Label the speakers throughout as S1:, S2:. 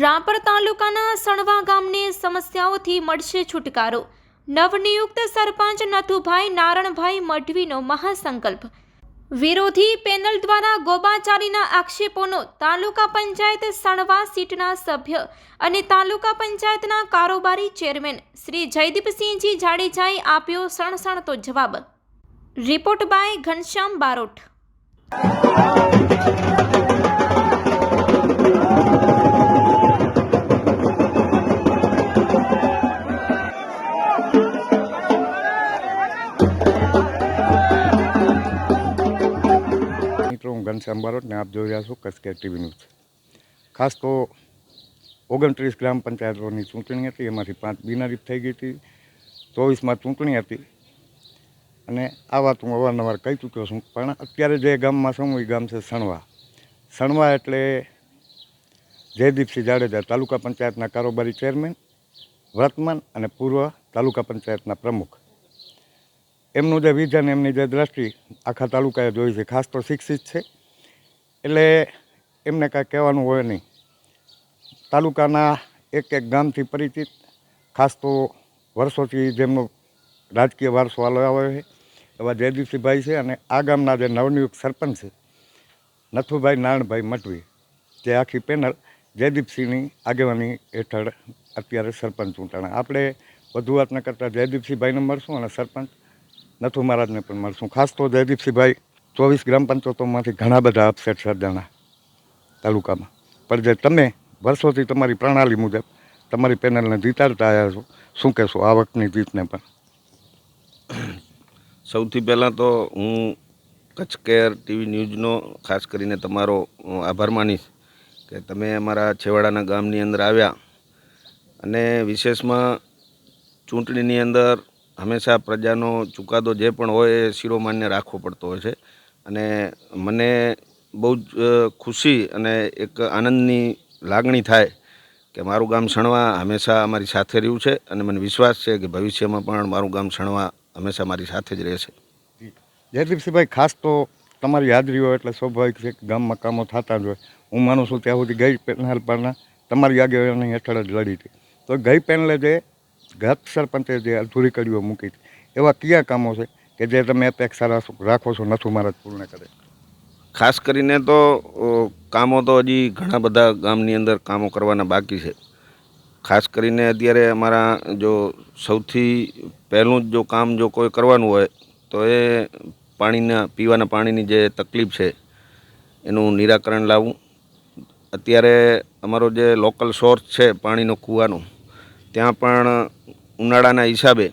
S1: રાપર તાલુકાના સણવા ગામની સમસ્યાઓથી મળશે છુટકારો. નવનિયુક્ત સરપંચ નથુભાઈ નારણભાઈ મઢવીનો મહાસંકલ્પ. વિરોધી પેનલ દ્વારા ગોબાચારીના આક્ષેપોનો તાલુકા પંચાયત સણવા સીટના સભ્ય અને તાલુકા પંચાયતના કારોબારી ચેરમેન શ્રી જયદીપસિંહજી જાડેજાએ આપ્યો સણસણતો જવાબ. Report by Ghanshyam Barot.
S2: Ghanshyam Barot ને આપ જોઈ રહ્યા છો કસકેર ટીવી ન્યૂઝ ખાસ તો ઓગણત્રીસ ગ્રામ પંચાયતોની ચૂંટણી હતી, એમાંથી પાંચ બિનારીફ થઈ ગઈ હતી, ચોવીસમાં ચૂંટણી હતી. અને આ વાત હું અવારનવાર કહી ચૂક્યો છું, પણ અત્યારે જે ગામમાં છું એ ગામ છે સણવા. સણવા એટલે જયદીપસિંહ જાડેજા, તાલુકા પંચાયતના કારોબારી ચેરમેન, વર્તમાન અને પૂર્વ તાલુકા પંચાયતના પ્રમુખ. એમનું જે વિઝન, એમની જે દ્રષ્ટિ આખા તાલુકાએ જોઈ છે, ખાસ તો શિક્ષિત છે. એટલે એમને કાંઈ કહેવાનું હોય નહીં. તાલુકાના એક એક ગામથી પરિચિત, ખાસ તો વર્ષોથી જેમનો રાજકીય વારસો આવ્યો છે, એવા જયદીપસિંહભાઈ છે અને આ ગામના જે નવનિયુક્ત સરપંચ છે, નથુભાઈ નારણભાઈ મટવી જે આખી પેનલ જયદીપસિંહની આગેવાની હેઠળ અત્યારે સરપંચ ચૂંટાણા. આપણે વધુ વાત ન કરતાં જયદીપસિંહભાઈને મળશું અને સરપંચ નથુ મહારાજને પણ મળશું. ખાસ તો જયદીપસિંહભાઈ ચોવીસ ગ્રામ પંચાયતોમાંથી ઘણા બધા અપસેટ સર્જાણા તાલુકામાં. પણ જે તમે વર્ષોથી તમારી પ્રણાલી મુજબ તમારી પેનલને જીતાડતા આવ્યા છો, શું કહેશો આ વખતની જીતને પણ?
S3: સૌથી પહેલાં તો હું કચ્છ કેર ટીવી ન્યૂઝનો ખાસ કરીને તમારો આભાર માનીશ કે તમે અમારા છેવાડાના ગામની અંદર આવ્યા. અને વિશેષમાં ચૂંટણીની અંદર હંમેશા પ્રજાનો ચુકાદો જે પણ હોય એ શિરોમાન્ય રાખવો પડતો હોય છે. અને મને બહુ જ ખુશી અને એક આનંદની લાગણી થાય કે મારું ગામ સણવા હંમેશા અમારી સાથે રહ્યું છે અને મને વિશ્વાસ છે કે ભવિષ્યમાં પણ મારું ગામ સણવા હંમેશા મારી સાથે જ રહેશે.
S2: જયદીપસિંહભાઈ, ખાસ તો તમારી હાજરી હોય એટલે સ્વાભાવિક છે ગામમાં કામો થતા જ હોય. હું માનું છું ત્યાં સુધી ગઈ પેનલ પરના તમારી આગેવાની હેઠળ જ લડી હતી. તો ગઈ પેનલે જે ગત સરપંચે જે અધૂરી કડીઓ મૂકી હતી, એવા કયા કામો છે? કે જે તમે અપેક્ષા રાખો- છો, નથી મારા પૂર્ણ કરે.
S3: ખાસ કરીને તો કામો તો હજી ઘણા બધા ગામની અંદર કામો કરવાના બાકી છે. ખાસ કરીને અત્યારે અમારા જો સૌથી પહેલું જ જો કામ જો કોઈ કરવાનું હોય, તો એ પાણીના, પીવાના પાણીની જે તકલીફ છે, એનું નિરાકરણ લાવવું. અત્યારે અમારો જે લોકલ સોર્સ છે પાણીનો કૂવાનો, ત્યાં પણ ઉનાળાના હિસાબે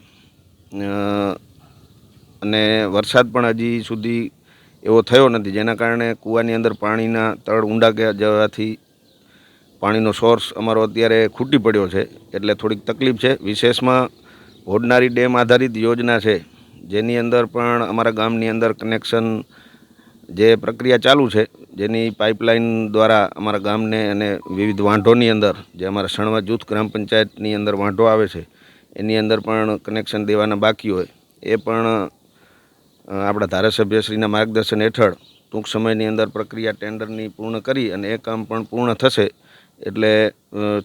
S3: અને વરસાદ પણ હજી સુધી એવો થયો નથી. જેના કારણે કૂવાની અંદર પાણીના તળ ઊંડા ગયા જવાથી પાણીનો સોર્સ અમારો અત્યારે ખૂટી પડ્યો છે. એટલે થોડીક તકલીફ છે. વિશેષમાં હોડનારી ડેમ આધારિત યોજના છે. જેની અંદર પણ અમારા ગામની અંદર કનેક્શન જે પ્રક્રિયા ચાલુ છે, જેની પાઇપલાઇન દ્વારા અમારા ગામને અને વિવિધ વાંઢોની અંદર, જે અમારા સણવા જૂથ ગ્રામ પંચાયતની અંદર વાંઢો આવે છે, એની અંદર પણ કનેક્શન દેવાના બાકી હોય. એ પણ આપણા ધારાસભ્યશ્રીના માર્ગદર્શન હેઠળ ટૂંક સમયની અંદર પ્રક્રિયા ટેન્ડરની પૂર્ણ કરી અને એ કામ પણ પૂર્ણ થશે એટલે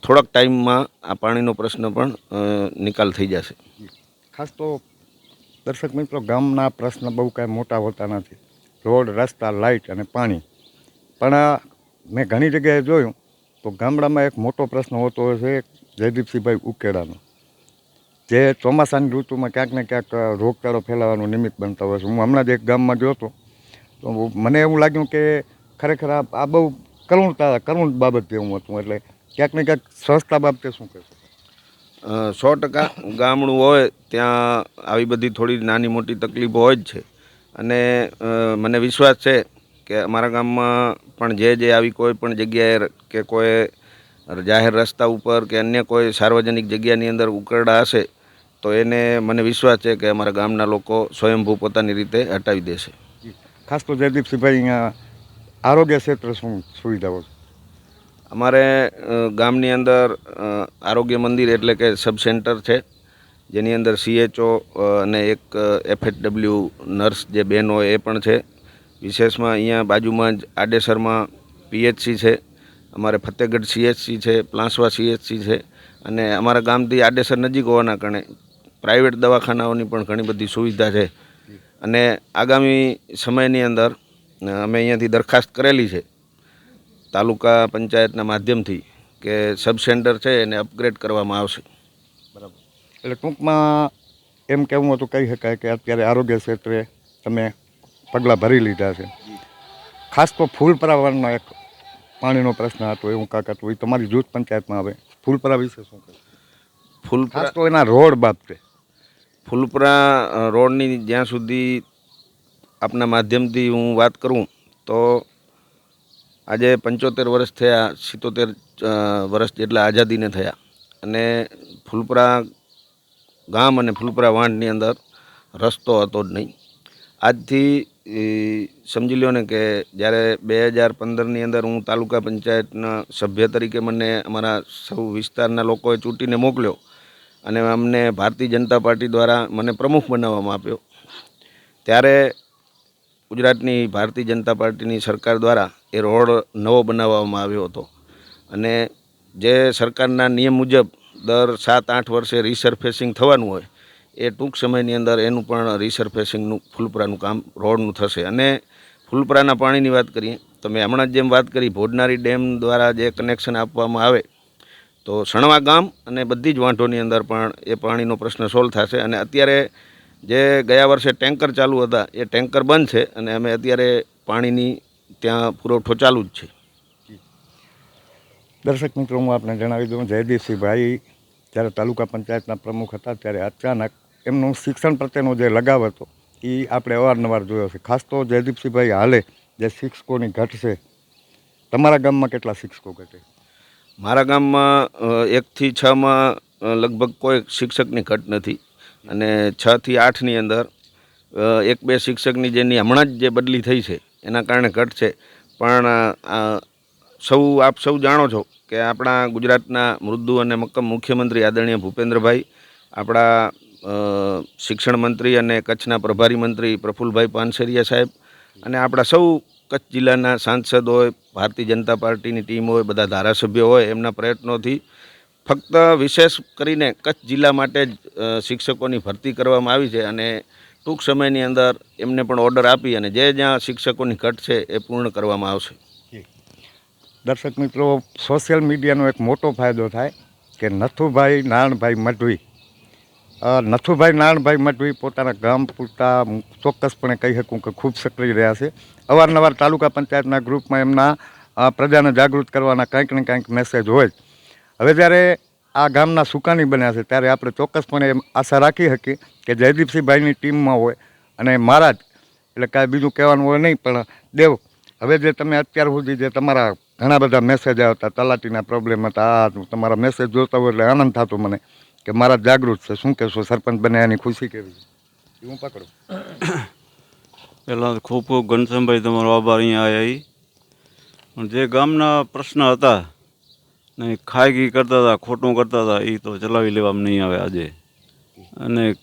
S3: થોડાક ટાઈમમાં આ પાણીનો પ્રશ્ન પણ નિકાલ થઈ જશે.
S2: ખાસ તો દર્શક મિત્રો, ગામના પ્રશ્ન બહુ કાંઈ મોટા હોતા નથી. રોડ, રસ્તા, લાઇટ અને પાણી. પણ મેં ઘણી જગ્યાએ જોયું તો ગામડામાં એક મોટો પ્રશ્ન હોતો હોય છે, જયદીપસિંહભાઈ ઉકેડાનો. જે ચોમાસાની ઋતુમાં ક્યાંક ને ક્યાંક રોગચાળો ફેલાવાનું નિમિત્ત બનતા હોય છે. હું હમણાં જ એક ગામમાં ગયો હતો. તો મને એવું લાગ્યું કે ખરેખર આ આ બહુ કરુણતા, કરુણ બાબતે હું હતું. એટલે ક્યાંક ને ક્યાંક સ્વચ્છતા બાબતે શું કહેશો?
S3: સો ટકા. ગામડું હોય, ત્યાં આવી બધી થોડી નાની મોટી તકલીફો હોય જ છે. અને મને વિશ્વાસ છે કે અમારા ગામમાં પણ જે જે આવી કોઈ પણ જગ્યાએ કે કોઈ જાહેર રસ્તા ઉપર કે અન્ય કોઈ સાર્વજનિક જગ્યાની અંદર ઉકરડા હશે તો એને મને વિશ્વાસ છે કે અમારા ગામના લોકો સ્વયંભૂ પોતાની રીતે હટાવી દેશે.
S2: ખાસ તો જયદીપસિંહભાઈ અહીંયા આરોગ્ય ક્ષેત્ર શું સુવિધાઓ
S3: અમારે ગામની અંદર આરોગ્ય મંદિર એટલે કે સબ સેન્ટર છે જેની અંદર સીએચઓ અને એક એફએચડબલ્યુ નર્સ જે બેન હોય એ પણ છે. વિશેષમાં અહીંયા બાજુમાં જ આડેસરમાં પીએચસી છે અમારે ફતેહગઢ સીએચસી છે પ્લાસવા સીએચસી છે અને અમારા ગામથી આડેસર નજીક હોવાના કારણે પ્રાઇવેટ દવાખાનાઓની પણ ઘણી બધી સુવિધા છે. અને આગામી સમયની અંદર અમે અહીંયાથી દરખાસ્ત કરેલી છે તાલુકા પંચાયતના માધ્યમથી કે સબ સેન્ટર છે એને અપગ્રેડ કરવામાં આવશે.
S2: બરાબર. એટલે ટૂંકમાં એમ કહેવું હતું કહી શકાય કે અત્યારે આરોગ્ય ક્ષેત્રે તમે પગલાં ભરી લીધા છે. ખાસ તો ફૂલ પરાવરનો એક પાણીનો પ્રશ્ન હતો એવું કાંક હતું. એ તમારી જૂથ પંચાયતમાં આવે. ફૂલપરા વિશે શું કહે?
S3: ફૂલપરા
S2: ખાસ તો એના રોડ બાબતે.
S3: ફૂલપરા રોડની જ્યાં સુધી આપના માધ્યમથી હું વાત કરું, તો આજે પંચોતેર વર્ષ થયા, સિત્તોતેર વર્ષ જેટલા આઝાદીને થયા. અને ફૂલપરા ગામ અને ફૂલપરા વાંઢની અંદર રસ્તો હતો જ નહીં. આજથી સમજી લ્યો ને કે જ્યારે બે હજાર પંદરની અંદર હું તાલુકા પંચાયતના સભ્ય તરીકે મને અમારા સૌ વિસ્તારના લોકોએ ચૂંટીને મોકલ્યો અને અમને ભારતીય જનતા પાર્ટી દ્વારા મને પ્રમુખ બનાવવામાં આવ્યો. ત્યારે ગુજરાતની ભારતીય જનતા પાર્ટીની સરકાર દ્વારા એ રોડ નવો બનાવવામાં આવ્યો હતો. અને જે સરકારના નિયમ મુજબ દર સાત આઠ વર્ષે રિસર્ફેસિંગ થવાનું હોય, એ ટૂંક સમયની અંદર એનું પણ રિસર્ફેસિંગનું ફૂલપરાનું કામ રોડનું થશે. અને ફૂલપરાના પાણીની વાત કરીએ, તો મેં હમણાં જ જેમ વાત કરી ભોડનારી ડેમ દ્વારા જે કનેક્શન આપવામાં આવે તો સણવા ગામ અને બધી જ વાંઢોની અંદર પણ એ પાણીનો પ્રશ્ન સોલ્વ થશે અને અત્યારે જે ગયા વર્ષે ટેન્કર ચાલુ હતા, એ ટેન્કર બંધ છે અને અમે અત્યારે પાણીની ત્યાં પુરવઠો ચાલુ જ છે.
S2: દર્શક મિત્રો, હું આપને જણાવી દઉં, જયદીપસિંહભાઈ જ્યારે તાલુકા પંચાયતના પ્રમુખ હતા, ત્યારે અચાનક એમનું શિક્ષણ પ્રત્યેનો જે લગાવ હતો, એ આપણે અવારનવાર જોયો છે. ખાસ તો જયદીપસિંહભાઈ, હાલે જે શિક્ષકોની ઘટ છે, તમારા ગામમાં કેટલા શિક્ષકો ઘટે?
S3: મારા ગામમાં એકથી છમાં લગભગ કોઈ શિક્ષકની ઘટ નથી. અને છથી આઠની અંદર એક બે શિક્ષકની જેની હમણાં જ જે બદલી થઈ છે, એના કારણે ઘટ છે. પણ સૌ, આપ સૌ જાણો છો કે આપણા ગુજરાતના મૃદુ અને મક્કમ મુખ્યમંત્રી આદરણીય ભૂપેન્દ્રભાઈ, આપણા શિક્ષણ મંત્રી અને કચ્છના પ્રભારી મંત્રી પ્રફુલભાઈ પાનસેરિયા સાહેબ અને આપણા સૌ કચ્છ જિલ્લાના સાંસદ હોય, ભારતીય જનતા પાર્ટીની ટીમ હોય, બધા ધારાસભ્યો હોય, એમના પ્રયત્નોથી ફક્ત વિશેષ કરીને કચ્છ જિલ્લા માટે જ શિક્ષકોની ભરતી કરવામાં આવી છે અને ટૂંક સમયની અંદર એમને પણ ઓર્ડર આપી અને જે જ્યાં શિક્ષકોની ઘટ છે એ પૂર્ણ કરવામાં આવશે.
S2: દર્શક મિત્રો, સોશિયલ મીડિયાનો એક મોટો ફાયદો થાય કે નથુભાઈ, નારણભાઈ મઢવી નથુભાઈ નારણભાઈ મટવી પોતાના ગામ પૂરતા ચોક્કસપણે કહી શકું કે ખૂબ સક્રિય રહ્યા છે. અવારનવાર તાલુકા પંચાયતના ગ્રુપમાં એમના પ્રજાને જાગૃત કરવાના કંઈક ને કંઈક મેસેજ હોય જ. હવે જ્યારે આ ગામના સુકાની બન્યા છે, ત્યારે આપણે ચોક્કસપણે એમ આશા રાખી શકીએ કે જયદીપસિંહભાઈની ટીમમાં હોય અને મારા જ એટલે કાંઈ બીજું કહેવાનું હોય નહીં, પણ દેવ, હવે જે તમે અત્યાર સુધી જે તમારા ઘણા બધા મેસેજ આવતા તલાટીના પ્રોબ્લેમ હતા, આ તમારા મેસેજ જોતા હોય એટલે આનંદ થતો મને. કે મારા જાગૃત છે. શું કહેશો? સરપંચ બને એની ખુશી કેવી? છે હું પકડું.
S4: પહેલાં ખૂબ ખૂબ ઘનશ્યામભાઈ તમારો આભાર અહીંયા આવ્યા એ જે ગામના પ્રશ્ન હતા ને ખાયગી કરતા હતા, ખોટું કરતા હતા એ તો ચલાવી લેવામાં નહીં આવે આજે. અને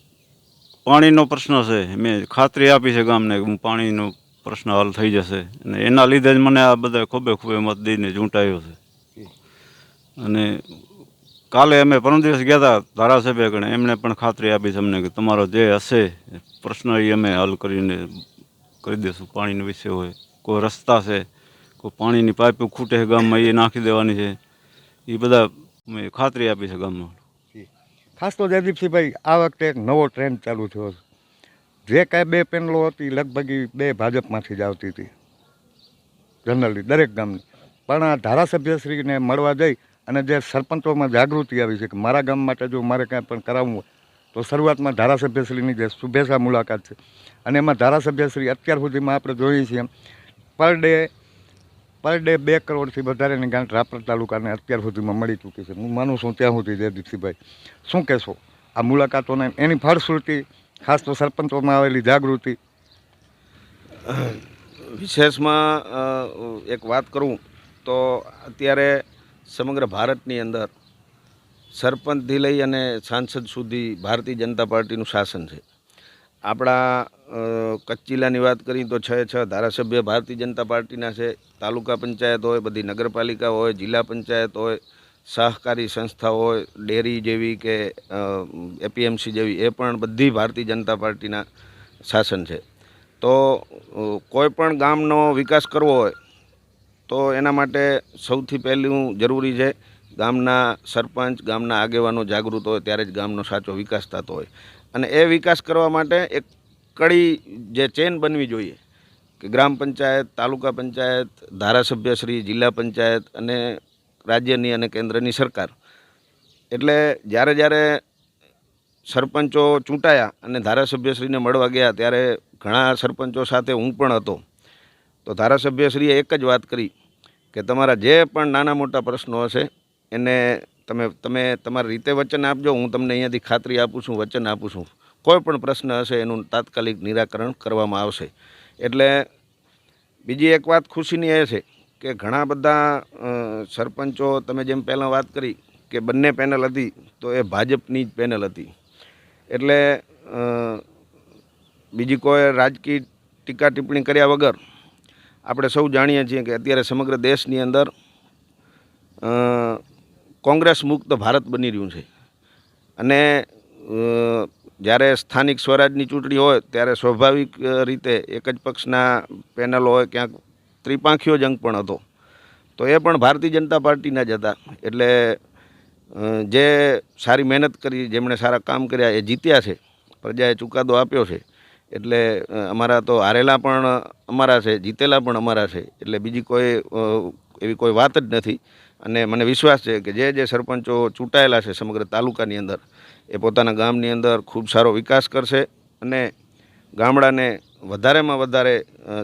S4: પાણીનો પ્રશ્ન છે. મેં ખાતરી આપી છે ગામને કે હું પાણીનો પ્રશ્ન હલ થઈ જશે. અને એના લીધે જ મને આ બધા ખૂબે ખૂબે મત દઈને ચૂંટાયો છે. અને કાલે અમે પરમ દિવસ ગયા હતા ધારાસભ્ય ગણે. એમણે પણ ખાતરી આપી છે અમને કે તમારો જે હશે. પ્રશ્ન એ અમે હલ કરીને કરી દઈશું પાણીનો વિષય હોય. કોઈ રસ્તા છે, કોઈ પાણીની પાઇપ ખૂટે છે ગામમાં એ નાખી દેવાની છે. એ બધા મેં ખાતરી આપી છે ગામમાં.
S2: ખાસ તો જયદીપસિંહભાઈ, આ વખતે એક નવો ટ્રેન્ડ ચાલુ થયો છે. જે કાંઈ બે પેનલો હતી લગભગ બે ભાજપમાંથી જ આવતી હતી. જનરલી, દરેક ગામની. પણ આ ધારાસભ્યશ્રીને મળવા જઈ અને જે સરપંચોમાં જાગૃતિ આવી છે કે મારા ગામ માટે જો મારે કાંઈ પણ કરાવવું હોય, તો શરૂઆતમાં ધારાસભ્યશ્રીની જે શુભેચ્છા મુલાકાત છે. અને એમાં ધારાસભ્યશ્રી અત્યાર સુધીમાં આપણે જોઈએ છીએ પર ડે પર ડે બે કરોડથી વધારેની ગાંઠ રાપર તાલુકાને અત્યાર સુધીમાં મળી ચૂકી છે. હું માનું છું ત્યાં સુધી જે દીપસિંહભાઈ. શું કહેશો? આ મુલાકાતોને એની ફળશ્રુતિ, ખાસ તો સરપંચોમાં આવેલી જાગૃતિ.
S3: વિશેષમાં એક વાત કરું તો અત્યારે સમગ્ર ભારતની અંદર સરપંચથી લઈ અને સાંસદ સુધી ભારતીય જનતા પાર્ટીનું શાસન છે. આપણા કચ્છ વાત કરીએ તો છ છ ધારાસભ્ય ભારતીય જનતા પાર્ટીના છે. તાલુકા પંચાયત હોય, બધી નગરપાલિકા હોય, જિલ્લા પંચાયત હોય, સહકારી સંસ્થા હોય, ડેરી જેવી કે એપીએમસી જેવી, એ પણ બધી ભારતીય જનતા પાર્ટીના શાસન છે. તો કોઈ પણ ગામનો વિકાસ કરવો હોય તો એના માટે સૌથી પહેલું જરૂરી છે, ગામના સરપંચ, ગામના આગેવાનો જાગૃત હોય, ત્યારે જ ગામનો સાચો વિકાસ થતો હોય. અને એ વિકાસ કરવા માટે એક કડી જે ચેન બનવી જોઈએ, કે ગ્રામ પંચાયત, તાલુકા પંચાયત ધારાસભ્યશ્રી જિલ્લા પંચાયત અને રાજ્યની અને કેન્દ્રની સરકાર. એટલે જ્યારે જ્યારે સરપંચો ચૂંટાયા અને ધારાસભ્યશ્રીને મળવા ગયા, ત્યારે ઘણા સરપંચો સાથે હું પણ હતો. તો ધારાસભ્યશ્રીએ એક જ વાત કરી કે તમારા જે પણ નાના મોટા પ્રશ્નો હશે, એને તમે તમે તમારી રીતે વચન આપજો, હું તમને અહીંયાથી ખાતરી આપું છું, વચન આપું છું. કોઈ પણ પ્રશ્ન હશે, એનું તાત્કાલિક નિરાકરણ કરવામાં આવશે. એટલે બીજી એક વાત ખુશીની એ છે કે ઘણા બધા સરપંચો, તમે જેમ પહેલાં વાત કરી કે બંને પેનલ હતી, તો એ ભાજપની જ પેનલ હતી. એટલે બીજી કોઈ રાજકીય ટીકા ટિપ્પણી કર્યા વગર આપણે સૌ જાણીએ છીએ કે અત્યારે સમગ્ર દેશની અંદર કોંગ્રેસ મુક્ત ભારત બની રહ્યું છે. અને જ્યારે સ્થાનિક સ્વરાજની ચૂંટણી હોય, ત્યારે સ્વાભાવિક રીતે એક જ પક્ષના પેનલ હોય, ક્યાંક ત્રિપાંખીઓ જંગ પણ હતો. તો એ પણ ભારતીય જનતા પાર્ટીના જ હતા. એટલે જે સારી મહેનત કરી, જેમણે સારા કામ કર્યા, એ જીત્યા છે. પ્રજાએ ચુકાદો આપ્યો છે. એટલે અમારા તો હારેલા પણ અમારા છે, જીતેલા પણ અમારા છે. એટલે બીજી કોઈ એવી કોઈ વાત જ નથી. અને મને વિશ્વાસ છે કે જે જે સરપંચો ચૂંટાયેલા છે સમગ્ર તાલુકાની અંદર, એ પોતાના ગામની અંદર ખૂબ સારો વિકાસ કરશે અને ગામડાને વધારેમાં વધારે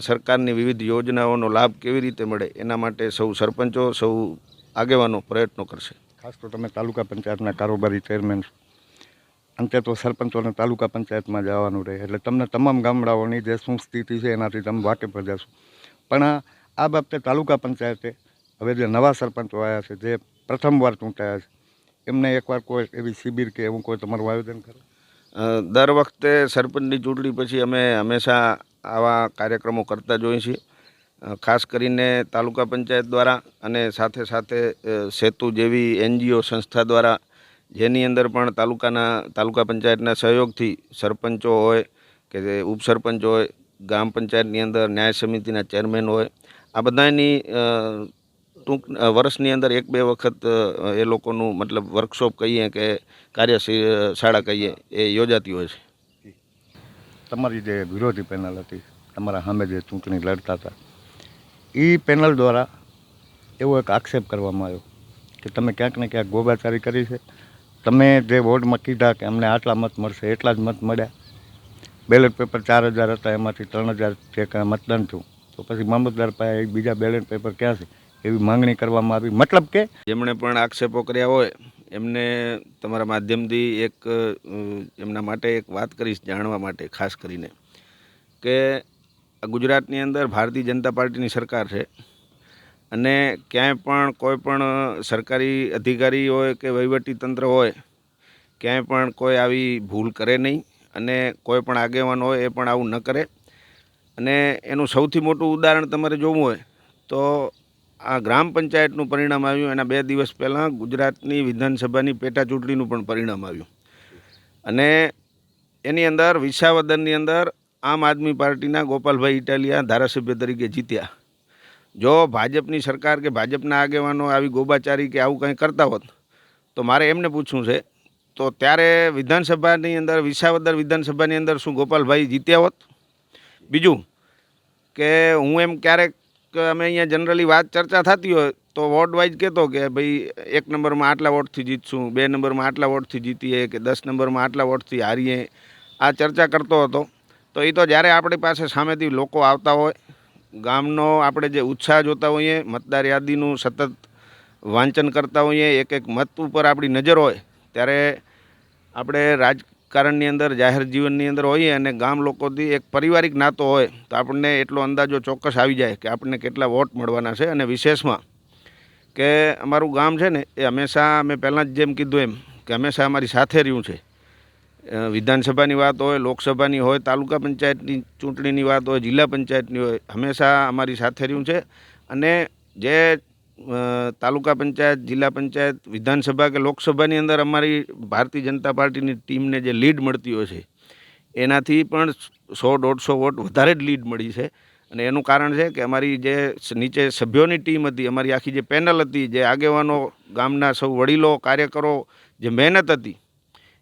S3: સરકારની વિવિધ યોજનાઓનો લાભ કેવી રીતે મળે એના માટે સૌ સરપંચો, સૌ આગેવાનો પ્રયત્નો કરશે.
S2: ખાસ તો તમે તાલુકા પંચાયતના કારોબારી ચેરમેન અંતે તો સરપંચોને તાલુકા પંચાયતમાં જવાનું રહે. એટલે તમને તમામ ગામડાઓની જે શું સ્થિતિ છે એનાથી તમે વાકેફ જ પણ આ- આ બાબતે તાલુકા પંચાયતે હવે જે નવા સરપંચો આવ્યા છે, જે પ્રથમવાર ચૂંટાયા છે, એમને એકવાર કોઈ એવી શિબિર કે એવું કોઈ તમારું આયોજન કરો?
S3: દર વખતે સરપંચની ચૂંટણી પછી અમે હંમેશા આવા કાર્યક્રમો કરતા જોઈએ છીએ. ખાસ કરીને તાલુકા પંચાયત દ્વારા અને સાથે સાથે સેતુ જેવી એનજીઓ સંસ્થા દ્વારા જેની અંદર પણ તાલુકાના, તાલુકા પંચાયતના સહયોગથી સરપંચો હોય કે જે ઉપસરપંચ હોય ગ્રામ પંચાયતની અંદર ન્યાય સમિતિના ચેરમેન હોય, આ બધાની ટૂંક વર્ષની અંદર એક બે વખત એ લોકોનું મતલબ વર્કશોપ કહીએ કે કાર્ય શાળા કહીએ, એ યોજાતી હોય છે.
S2: તમારી જે વિરોધી પેનલ હતી, તમારા સામે જે ચૂંટણી લડતા હતા એ પેનલ દ્વારા એવો એક આક્ષેપ કરવામાં આવ્યો કે તમે ક્યાંક ને ક્યાંક ગોબાચારી કરી છે તમે જે વોર્ડમાં કીધા કે અમને આટલા મત મળશે, એટલા જ મત મળ્યા. બેલેટ પેપર ચાર હજાર હતા, એમાંથી ત્રણ હજાર જે મતદાન થયું. તો પછી મામલતદાર પાસે બીજા બેલેટ પેપર ક્યાં છે? એવી માંગણી કરવામાં આવી. મતલબ કે?
S3: જેમણે પણ આક્ષેપો કર્યા હોય, એમને તમારા માધ્યમથી એક એમના માટે એક વાત કરીશ જાણવા માટે, ખાસ કરીને. કે ગુજરાતની અંદર ભારતીય જનતા પાર્ટીની સરકાર છે. અને ક્યાંય પણ કોઈ પણ સરકારી અધિકારી હોય કે વહીવટી તંત્ર હોય, ક્યાંય પણ કોઈ આવી ભૂલ કરે નહીં અને કોઈ પણ આગેવાન હોય એ પણ આવું ન કરે. અને એનું સૌથી મોટું ઉદાહરણ તમારે જોવું હોય તો આ ગ્રામ પંચાયતનું પરિણામ આવ્યું, એના બે દિવસ પહેલાં ગુજરાતની વિધાનસભાની પેટા ચૂંટણીનું પણ પરિણામ આવ્યું. અને એની અંદર વિસાવદરની અંદર આમ આદમી પાર્ટીના ગોપાલભાઈ ઇટાલિયા ધારાસભ્ય તરીકે જીત્યા. જો ભાજપની સરકાર કે ભાજપના આગેવાનો આવી ગોબાચારી કે આવું કંઈ કરતા હોત, તો મારે એમને પૂછવું છે, તો ત્યારે વિધાનસભાની અંદર, વિસાવદર વિધાનસભાની અંદર શું ગોપાલભાઈ જીત્યા હોત? બીજું કે હું એમ ક્યારેક અમે અહીંયા જનરલી વાત ચર્ચા થતી હોય, તો વોર્ડ વાઇઝ કહેતો કે ભાઈ, એક નંબરમાં આટલા વોટથી જીતશું, બે નંબરમાં આટલા વોટથી જીતીએ કે દસ નંબરમાં આટલા વોટથી હારીએ, આ ચર્ચા કરતો હતો. તો એ તો જ્યારે આપણી પાસે સામેથી લોકો આવતા હોય ગામનો આપણે જે ઉત્સાહ જોતા હોઈએ, મતદાર યાદીનું સતત વાંચન કરતા હોઈએ, એક એક મત ઉપર આપણી નજર હોય, ત્યારે આપણે રાજકારણની અંદર, જાહેર જીવનની અંદર હોઈએ અને ગામ લોકોથી એક પારિવારિક નાતો હોય, તો આપણને એટલો અંદાજો ચોક્કસ આવી જાય કે આપણને કેટલા વોટ મળવાના છે અને વિશેષમાં કે અમારું ગામ છે ને, એ હંમેશા મેં પહેલાં જ જેમ કીધું એમ, કે હંમેશા અમારી સાથે રહ્યું છે. વિધાનસભાની વાત હોય, લોકસભાની હોય, તાલુકા પંચાયતની ચૂંટણીની વાત હોય, જિલ્લા પંચાયતની હોય, હંમેશા અમારી સાથે રહ્યું છે. અને જે તાલુકા પંચાયત, જિલ્લા પંચાયત, વિધાનસભા કે લોકસભાની અંદર અમારી ભારતીય જનતા પાર્ટીની ટીમને જે લીડ મળતી હોય છે, એનાથી પણ સો દોઢસો વોટ વધારે જ લીડ મળી છે. અને એનું કારણ છે કે અમારી જે નીચે સભ્યોની ટીમ હતી, અમારી આખી જે પેનલ હતી, જે આગેવાનો, ગામના સૌ વડીલો, કાર્યકરો, જે મહેનત હતી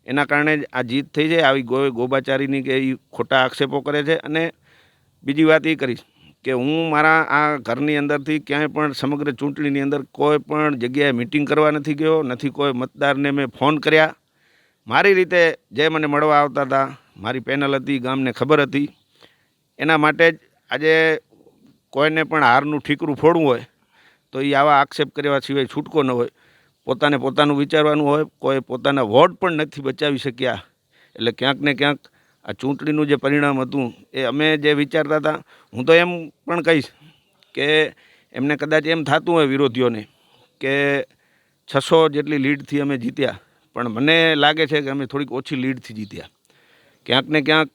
S3: એના કારણે જ આ જીત થઈ જાય, આવી ગો, ગોબાચારીની કે એ ખોટા આક્ષેપો કરે છે. અને બીજી વાત એ કરીશ કે હું મારા આ ઘરની અંદરથી ક્યાંય પણ સમગ્ર ચૂંટણીની અંદર કોઈ પણ જગ્યાએ મિટિંગ કરવા નથી ગયો, નથી કોઈ મતદારને મેં ફોન કર્યા. મારી રીતે જે મને મળવા આવતા હતા, મારી પેનલ હતી, ગામને ખબર હતી. એના માટે જ આજે કોઈને પણ હારનું ઠીકરું ફોડવું હોય, તો એ આવા આક્ષેપ કર્યા સિવાય છૂટકો ન હોય. પોતાને પોતાનું વિચારવાનું હોય, કોઈ પોતાના વોટ પણ નથી બચાવી શક્યા. એટલે ક્યાંક ને ક્યાંક આ ચૂંટણીનું જે પરિણામ હતું, એ અમે જે વિચારતા હતા, હું તો એમ પણ કહીશ કે એમને કદાચ એમ થતું હોય વિરોધીઓને કે છસો જેટલી લીડથી અમે જીત્યા. પણ મને લાગે છે કે અમે થોડીક ઓછી લીડથી જીત્યા. ક્યાંક ને ક્યાંક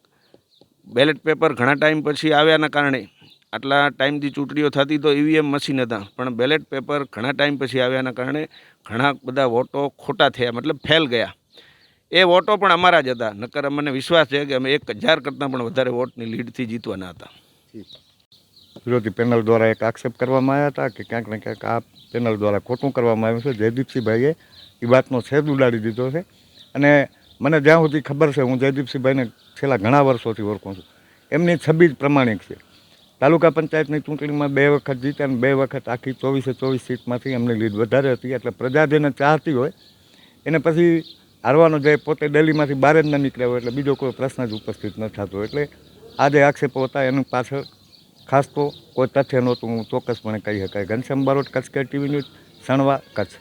S3: બેલેટ પેપર ઘણા ટાઈમ પછી આવ્યાના કારણે આટલા ટાઈમથી ચૂંટણીઓ થતી તો ઈવીએમ મશીન હતા. પણ બેલેટ પેપર ઘણા ટાઈમ પછી આવ્યાના કારણે ઘણા બધા વોટો ખોટા થયા, મતલબ ફેલ ગયા. એ વોટો પણ અમારા જ હતા. નકર અમને વિશ્વાસ છે કે અમે એક હજાર કરતાં પણ વધારે વોટની લીડથી જીતવાના હતા.
S2: વિરોધી પેનલ દ્વારા એક આક્ષેપ કરવામાં આવ્યા હતા કે ક્યાંક ને ક્યાંક આ પેનલ દ્વારા ખોટું કરવામાં આવ્યું છે. જયદીપસિંહભાઈએ એ વાતનો છેદ ઉડાડી દીધો છે. અને મને જ્યાં સુધી ખબર છે, હું જયદીપસિંહભાઈને છેલ્લા ઘણા વર્ષોથી ઓળખું છું. એમની છબી જ પ્રમાણિક છે. તાલુકા પંચાયતની ચૂંટણીમાં બે વખત જીત્યા અને બે વખત આખી ચોવીસે ચોવીસ સીટમાંથી એમની લીડ વધારે હતી. એટલે પ્રજા જેને ચાહતી હોય, એને પછી હારવાનો જે પોતે દિલ્હીમાંથી બહાર જ ન નીકળ્યા હોય, એટલે બીજો કોઈ પ્રશ્ન જ ઉપસ્થિત ન થતો એટલે આ જે આક્ષેપો હતા, એની પાછળ ખાસ તો કોઈ તથ્ય નહોતું. હું ચોક્કસપણે કહી શકાય. ઘનશ્યામ બારોટ, કચ્છ કે ટીવી ન્યૂઝ, સણવા, કચ્છ.